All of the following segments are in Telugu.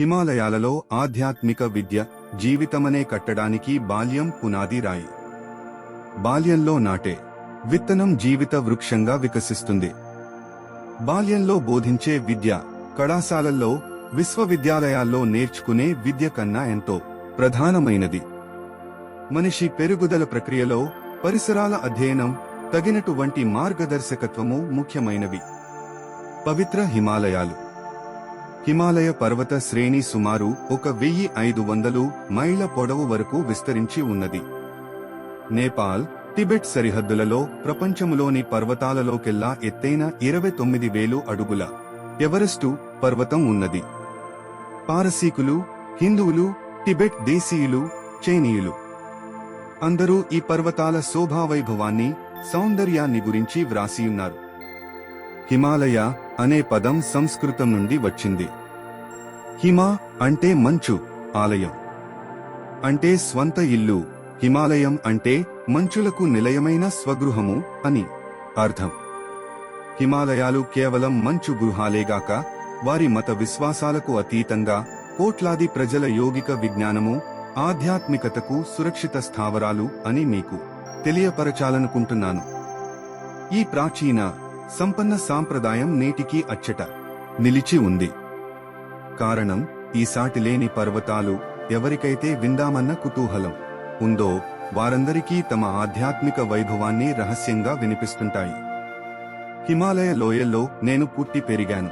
హిమాలయాలలో ఆధ్యాత్మిక విద్య జీవితమనే కట్టడానికి బాల్యం పునాది రాయి. బాల్యంలో నాటే. విత్తనం జీవిత వృక్షంగా వికసిస్తుంది. బాల్యంలో బోధించే విద్య కళాశాలల్లో విశ్వవిద్యాలయాల్లో నేర్చుకునే విద్య కన్నా ఎంతో ప్రధానమైనది. మనిషి పెరుగుదల ప్రక్రియలో పరిసరాల అధ్యయనం తగినటువంటి మార్గదర్శకత్వము ముఖ్యమైనవి. పవిత్ర హిమాలయాలు. హిమాలయ పర్వత శ్రేణి సుమారు ఒక వెయ్యి ఐదు వందలు మైళ్ళ పొడవు వరకు విస్తరించి ఉన్నది. నేపాల్ టిబెట్ సరిహద్దులలో ప్రపంచములోని పర్వతాలలోకెల్లా ఎత్తైన ఇరవై తొమ్మిది వేలు అడుగుల ఎవరెస్టు పర్వతం ఉన్నది. పారసీకులు హిందువులు టిబెట్ దేశీయులు చైనీయులు. అందరూ ఈ పర్వతాల శోభావైభవాన్ని సౌందర్యాన్ని గురించి వ్రాసియున్నారు. హిమాలయ అనే పదం సంస్కృతం నుండి వచ్చింది. హిమ అంటే మంచు ఆలయం. అంటే స్వంత ఇల్లు హిమాలయం అంటే మంచులకు నిలయమైన స్వగృహము అని అర్థం. హిమాలయాలు కేవలం మంచు గృహాలేగాక వారి మత విశ్వాసాలకు అతీతంగా కోట్లాది ప్రజల యోగిక విజ్ఞానము ఆధ్యాత్మికతకు సురక్షిత స్థావరాలు అని మీకు తెలియపరచాలనుకుంటున్నాను. ఈ ప్రాచీన సంపన్న సాంప్రదాయం నేటికి అచ్చట నిలిచి ఉంది. కారణం ఈ సాటిలేని పర్వతాలు ఎవరికైతే విందామన్న కుతూహలం ఉందో వారందరికీ తమ ఆధ్యాత్మిక వైభవాన్ని రహస్యంగా వినిపిస్తుంటాయి. హిమాలయ లోయల్లో నేను పుట్టి పెరిగాను.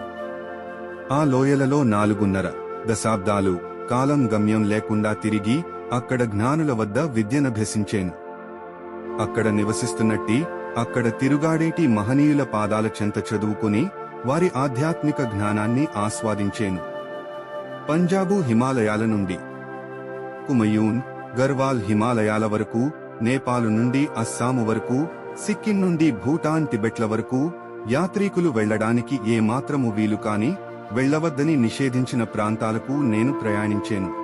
ఆ లోయలలో నాలుగున్నర దశాబ్దాలు కాలం గమ్యం లేకుండా తిరిగి అక్కడ జ్ఞానుల వద్ద విద్యనభ్యసించేను అక్కడ నివసిస్తున్నట్టి అక్కడ తిరుగాడేటి మహనీయుల పాదాల చెంత చదువుకుని వారి ఆధ్యాత్మిక జ్ఞానాన్ని ఆస్వాదించేను. పంజాబు హిమాలయాల నుండి. కుమయూన్ గర్వాల్ హిమాలయాల వరకు నేపాలు నుండి అస్సాము వరకు సిక్కిం నుండి భూటాన్ టిబెట్ల వరకు యాత్రికులు వెళ్ళడానికి ఏమాత్రము వీలు కాని వెళ్ళవద్దని నిషేధించిన ప్రాంతాలకు నేను ప్రయాణించేను.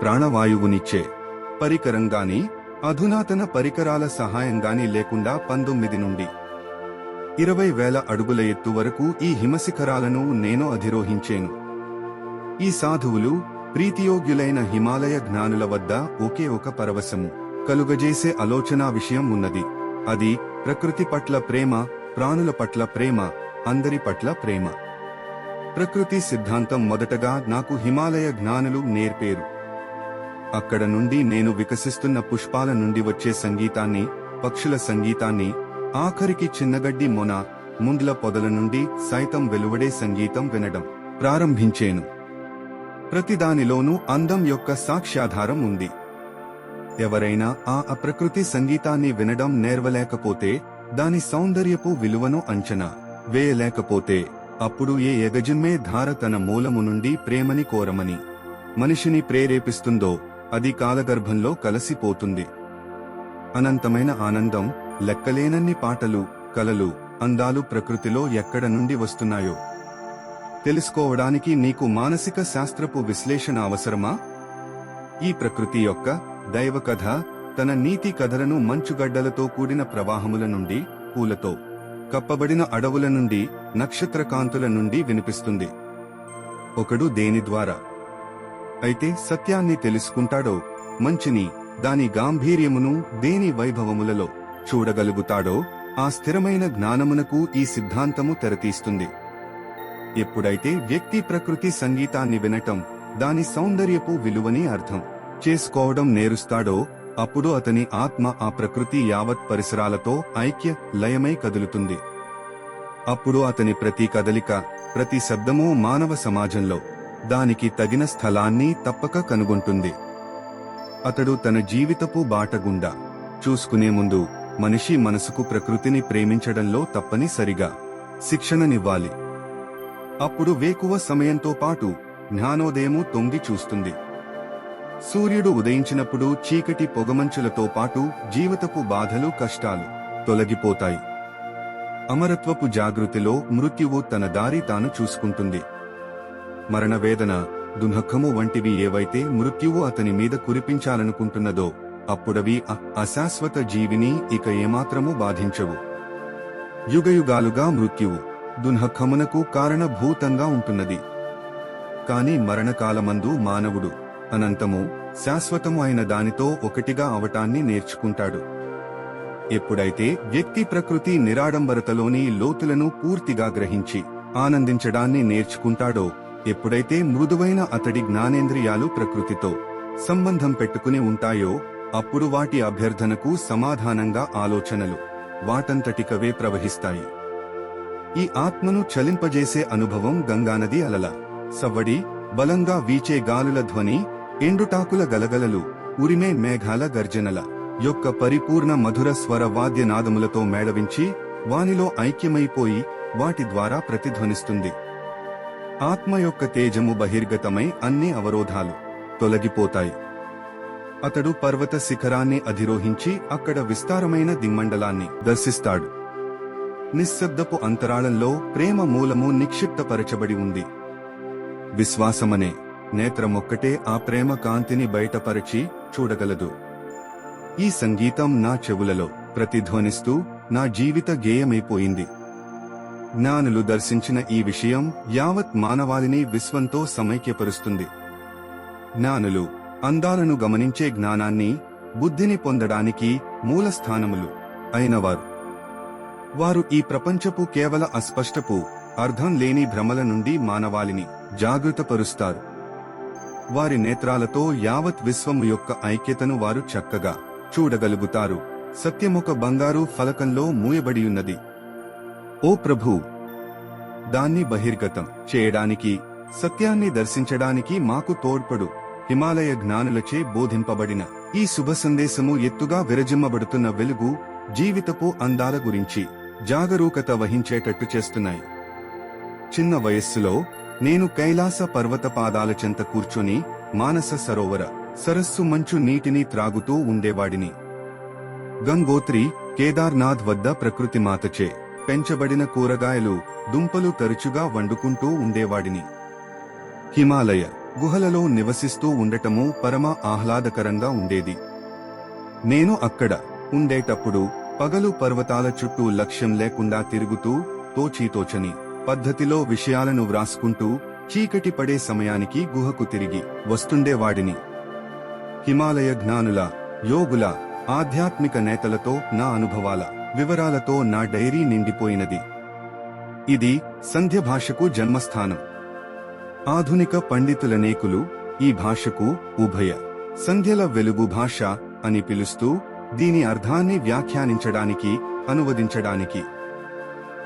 ప్రాణవాయువునిచ్చే పరికరంగాని అధునాతన పరికరాల సహాయంగాని లేకుండా పంతొమ్మిది నుండి ఇరవై వేల అడుగుల ఎత్తు వరకు ఈ హిమశిఖరాలను నేను అధిరోహించేను. ఈ సాధువులు ప్రీతియోగ్యులైన హిమాలయ జ్ఞానుల వద్ద ఒకే ఒక పరవశము కలుగజేసే ఆలోచనా విషయం ఉన్నది. అది ప్రకృతి పట్ల ప్రేమ ప్రాణుల పట్ల ప్రేమ అందరి పట్ల ప్రేమ. ప్రకృతి సిద్ధాంతం మొదటగా నాకు హిమాలయ జ్ఞానులు నేర్పేరు. అక్కడ నుండి నేను వికసిస్తున్న పుష్పాల నుండి వచ్చే సంగీతాన్ని పక్షుల సంగీతాన్ని ఆఖరికి చిన్నగడ్డి మొన ముండ్ల పొదల నుండి సైతం వెలువడే సంగీతం వినడం ప్రారంభించేను. ప్రతిదానిలోనూ అందం యొక్క సాక్ష్యాధారం ఉంది. ఎవరైనా ఆ అప్రకృతి సంగీతాన్ని వినడం నేర్వలేకపోతే దాని సౌందర్యపు విలువను అంచనా వేయలేకపోతే అప్పుడు ఏ ఎగజిమ్మే ధార తన మూలము నుండి ప్రేమని కోరమని మనిషిని ప్రేరేపిస్తుందో అది కాలగర్భంలో కలసిపోతుంది. అనంతమైన ఆనందం లెక్కలేనన్ని పాటలు కలలు అందాలు ప్రకృతిలో ఎక్కడ నుండి వస్తున్నాయో. తెలుసుకోవడానికి నీకు మానసిక శాస్త్రపు విశ్లేషణ అవసరమా? ఈ ప్రకృతి యొక్క దైవ కథ తన నీతి కథలను మంచుగడ్డలతో కూడిన ప్రవాహముల నుండి పూలతో కప్పబడిన అడవుల నుండి నక్షత్రకాంతుల నుండి వినిపిస్తుంది. ఒకడు దేని ద్వారా? అయితే సత్యాన్ని తెలుసుకుంటాడో మంచిని దాని గాంభీర్యమును దేని వైభవములలో చూడగలుగుతాడో ఆ స్థిరమైన జ్ఞానమునకు ఈ సిద్ధాంతము తెరతీస్తుంది. ఎప్పుడైతే వ్యక్తి ప్రకృతి సంగీతాన్ని వినటం దాని సౌందర్యపు విలువని అర్థం చేసుకోవడం నేరుస్తాడో అప్పుడు అతని ఆత్మ ఆ ప్రకృతి యావత్ పరిసరాలతో ఐక్య లయమై కదులుతుంది. అప్పుడు అతని ప్రతి కదలిక ప్రతి శబ్దము మానవ సమాజంలో దానికి తగిన స్థలాన్ని తప్పక కనుగొంటుంది. అతడు తన జీవితపు బాటగుండా చూసుకునే ముందు మనిషి మనసుకు ప్రకృతిని ప్రేమించడంలో తప్పనిసరిగా శిక్షణనివ్వాలి. అప్పుడు వేకువ సమయంతో పాటు జ్ఞానోదయము తొంగి చూస్తుంది. సూర్యుడు ఉదయించినప్పుడు చీకటి పొగమంచులతో పాటు జీవితపు బాధలు కష్టాలు తొలగిపోతాయి. అమరత్వపు జాగృతిలో మృత్యువు తన దారి తాను చూసుకుంటుంది. మరణవేదన దుఃఖము వంటివి ఏవైతే మృత్యువు అతని మీద కురిపించాలనుకుంటున్నదో అప్పుడవి అశాశ్వత జీవిని ఇక ఏమాత్రము బాధించవు. యుగయుగాలుగా మృత్యువు దున్హఖమునకు కారణభూతంగా ఉంటున్నది. కాని మరణకాలమందు మానవుడు అనంతము శాశ్వతము అయిన దానితో ఒకటిగా అవటాన్ని నేర్చుకుంటాడు. ఎప్పుడైతే వ్యక్తి ప్రకృతి నిరాడంబరతలోని లోతులను పూర్తిగా గ్రహించి ఆనందించడాన్ని నేర్చుకుంటాడో ఎప్పుడైతే మృదువైన అతడి జ్ఞానేంద్రియాలు ప్రకృతితో సంబంధం పెట్టుకుని ఉంటాయో అప్పుడు వాటి అభ్యర్థనకు సమాధానంగా ఆలోచనలు వాటంతటికవే ప్రవహిస్తాయి. ఈ ఆత్మను చలింపజేసే అనుభవం గంగానది అలల. సవ్వడి బలంగా వీచే గాలుల ధ్వని ఎండుటాకుల గలగలలు ఉరిమే మేఘాల గర్జనల. యొక్క పరిపూర్ణ మధుర స్వర వాద్యనాదములతో మేళవించి వానిలో ఐక్యమైపోయి వాటి ద్వారా ప్రతిధ్వనిస్తుంది. ఆత్మ యొక్క తేజము బహిర్గతమై అన్ని అవరోధాలు తొలగిపోతాయి. అతడు పర్వత శిఖరాన్ని అధిరోహించి అక్కడ విస్తారమైన దిమ్మండలాన్ని దర్శిస్తాడు. నిశ్శబ్దపు అంతరాళంలో ప్రేమ మూలము నిక్షిప్తపరచబడి ఉంది. విశ్వాసమనే నేత్రమొక్కటే ఆ ప్రేమ కాంతిని బయటపరచి చూడగలదు. ఈ సంగీతం నా చెవులలో ప్రతిధ్వనిస్తూ నా జీవిత గేయమైపోయింది. జ్ఞానులు దర్శించిన ఈ విషయం యావత్ మానవాళిని విశ్వంతో సమైక్యపరుస్తుంది. జ్ఞానులు అందాలను గమనించే జ్ఞానాన్ని బుద్ధిని పొందడానికి మూలస్థానములు అయినవారు. వారు ఈ ప్రపంచపు కేవల అస్పష్టపు అర్థం లేని భ్రమల నుండి మానవాళిని జాగృతపరుస్తారు. వారి నేత్రాలతో యావత్ విశ్వం యొక్క ఐక్యతను వారు చక్కగా చూడగలుగుతారు. సత్యమొక బంగారు ఫలకంలో మూయబడియున్నది. ఓ ప్రభు! దాన్ని బహిర్గతం చేయడానికి సత్యాన్ని దర్శించడానికి మాకు తోడ్పడు. హిమాలయ జ్ఞానులచే బోధింపబడిన ఈ శుభ సందేశము ఎత్తుగా విరజిమ్మబడుతున్న వెలుగు జీవితపు అందాల గురించి. జాగరూకత వహించేటట్టు చేస్తున్నాయి. చిన్న వయస్సులో నేను కైలాస పర్వత పాదాల చెంత కూర్చొని మానస సరోవర సరస్సు మంచు నీటిని త్రాగుతూ ఉండేవాడిని. గంగోత్రి కేదార్నాథ్ వద్ద ప్రకృతి మాతచే పెంచబడిన కూరగాయలు దుంపలు తరచుగా వండుకుంటూ ఉండేవాడిని. హిమాలయ గుహలలో నివసిస్తూ ఉండటము పరమ ఆహ్లాదకరంగా ఉండేది. నేను అక్కడ ఉండేటప్పుడు పగలు పర్వతాల చుట్టూ లక్ష్యం లేకుండా తిరుగుతూ తోచీతోచని పద్ధతిలో విషయాలను వ్రాసుకుంటూ చీకటి పడే సమయానికి గుహకు తిరిగి వస్తుండేవాడిని హిమాలయ జ్ఞానుల యోగుల ఆధ్యాత్మిక నేతలతో నా అనుభవాల వివరాలతో నా డైరీ నిండిపోయినది. ఇది సంధ్య భాషకు జన్మస్థానం. ఆధునిక పండితులనేకులు ఈ భాషకు ఉభయ సంధ్యల వెలుగు భాష అని పిలుస్తూ దీని అర్థాన్ని వ్యాఖ్యానించడానికి అనువదించడానికి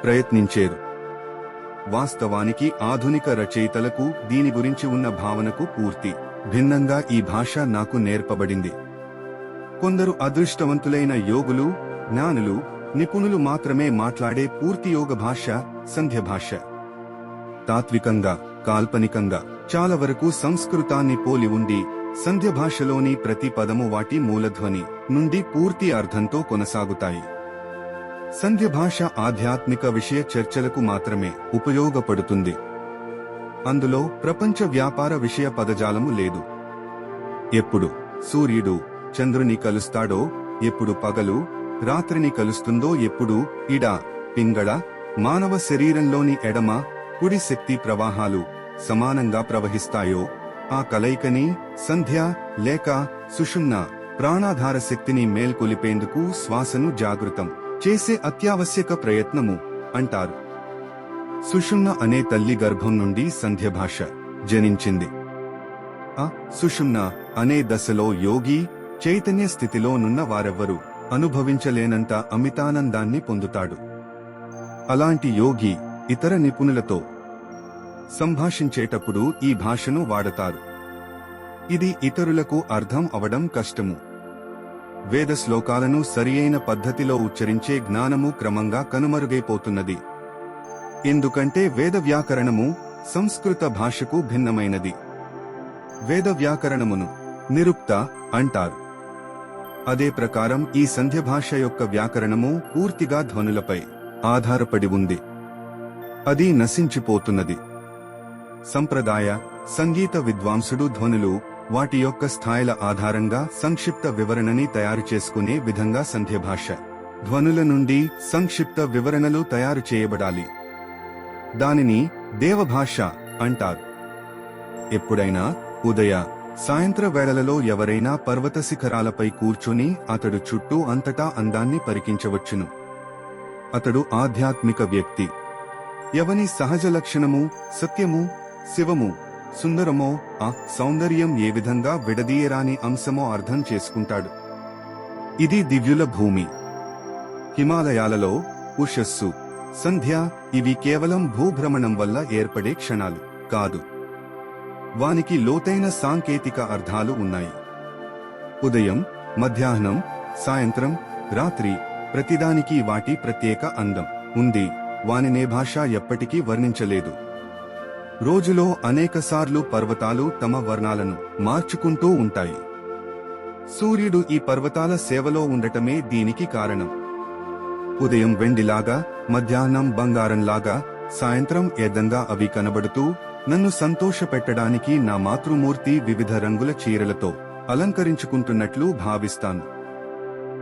ప్రయత్నించేరు. వాస్తవానికి ఆధునిక రచయితలకు దీని గురించి ఉన్న భావనకు పూర్తి భిన్నంగా ఈ భాష నాకు నేర్పబడింది. కొందరు అదృష్టవంతులైన యోగులు జ్ఞానులు నిపుణులు మాత్రమే మాట్లాడే పూర్తి యోగ భాష సంధ్య భాష. తాత్వికంగా కాల్పనికంగా చాలా వరకు సంస్కృతాన్ని పోలి ఉండి సంధ్య భాషలోని ప్రతి పదము వాటి మూలధ్వని. నుండి పూర్తి అర్థంతో కొనసాగుతాయి. సంధ్య భాష ఆధ్యాత్మిక విషయ చర్చలకు మాత్రమే ఉపయోగపడుతుంది. అందులో ప్రపంచ వ్యాపార విషయ పదజాలము లేదు. ఎప్పుడు సూర్యుడు చంద్రుని కలుస్తాడో ఎప్పుడు పగలు రాత్రిని కలుస్తుందో ఎప్పుడు ఇడ పింగళ మానవ శరీరంలోని ఎడమ కుడి శక్తి ప్రవాహాలు సమానంగా ప్రవహిస్తాయో ఆ కలయికని సంధ్య లేక సుషుమ్న ప్రాణాధార శక్తిని మేల్కొలిపేందుకు శ్వాసను జాగృతం చేసే అత్యావశ్యక ప్రయత్నము అంటారు. సుషుమ్న అనే తల్లి గర్భం నుండి సంధ్య భాష జనించింది. ఆ సుషుమ్న అనే దశలో యోగి చైతన్య స్థితిలో నున్న వారెవ్వరూ అనుభవించలేనంత అమితానందాన్ని పొందుతాడు. అలాంటి యోగి ఇతర నిపుణులతో సంభాషించేటప్పుడు ఈ భాషను వాడతారు. ఇది ఇతరులకు అర్థం అవడం కష్టము. వేద శ్లోకాలను సరియైన పద్ధతిలో ఉచ్చరించే జ్ఞానము క్రమంగా కనుమరుగైపోతున్నది. ఎందుకంటే వేద వ్యాకరణము సంస్కృత భాషకు భిన్నమైనది. వేద వ్యాకరణమును నిరుక్త అంటారు. అదే ప్రకారం ఈ సంధ్య భాష యొక్క వ్యాకరణము పూర్తిగా ధ్వనులపై ఆధారపడి ఉంది. అది నశించిపోతున్నది. సంప్రదాయ సంగీత విద్వాంసుడు ధ్వనులు వాటి యొక్క స్థాయిల ఆధారంగా సంక్షిప్త వివరణని తయారు చేసుకునే విధంగా సంధ్య భాష ధ్వనుల నుండి సంక్షిప్త వివరణలు తయారు చేయబడాలి. దానిని దేవభాష అంటారు. ఎప్పుడైనా ఉదయ సాయంత్ర వేళలలో ఎవరైనా పర్వత శిఖరాలపై కూర్చుని అతడు చుట్టూ అంతటా అందాన్ని పరికించవచ్చును. అతడు ఆధ్యాత్మిక వ్యక్తి. ఎవని సహజ లక్షణము సత్యము శివము సుందరమో ఆ సౌందర్యం ఏ విధంగా విడదీయరాని అంశమో అర్థం చేసుకుంటాడు. ఇది దివ్యుల భూమి. హిమాలయాలలో ఉషస్సు సంధ్య ఇవి కేవలం భూభ్రమణం వల్ల ఏర్పడే క్షణాలు కాదు. వానికి లోతైన సాంకేతిక అర్థాలు ఉన్నాయి. ఉదయం మధ్యాహ్నం సాయంత్రం రాత్రి ప్రతిదానికి వాటి ప్రత్యేక అందం ఉంది. వానినే భాష ఎప్పటికీ వర్ణించలేదు. రోజులో అనేకసార్లు పర్వతాలు తమ వర్ణాలను మార్చుకుంటూ ఉంటాయి. సూర్యుడు ఈ పర్వతాల సేవలో ఉండటమే దీనికి కారణం. ఉదయం వెండిలాగా మధ్యాహ్నం బంగారంలాగా సాయంత్రం ఏదంగా అవి కనబడుతూ నన్ను సంతోషపెట్టడానికి నా మాతృమూర్తి వివిధ రంగుల చీరలతో అలంకరించుకుంటున్నట్లు భావిస్తాను.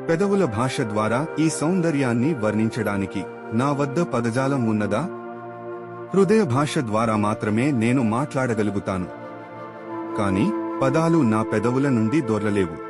పెదవుల భాష ద్వారా ఈ సౌందర్యాన్ని వర్ణించడానికి నా వద్ద పదజాలం ఉన్నదా? హృదయ భాష ద్వారా మాత్రమే నేను మాట్లాడగలుగుతాను. కాని పదాలు నా పెదవుల నుండి దొరలలేవు.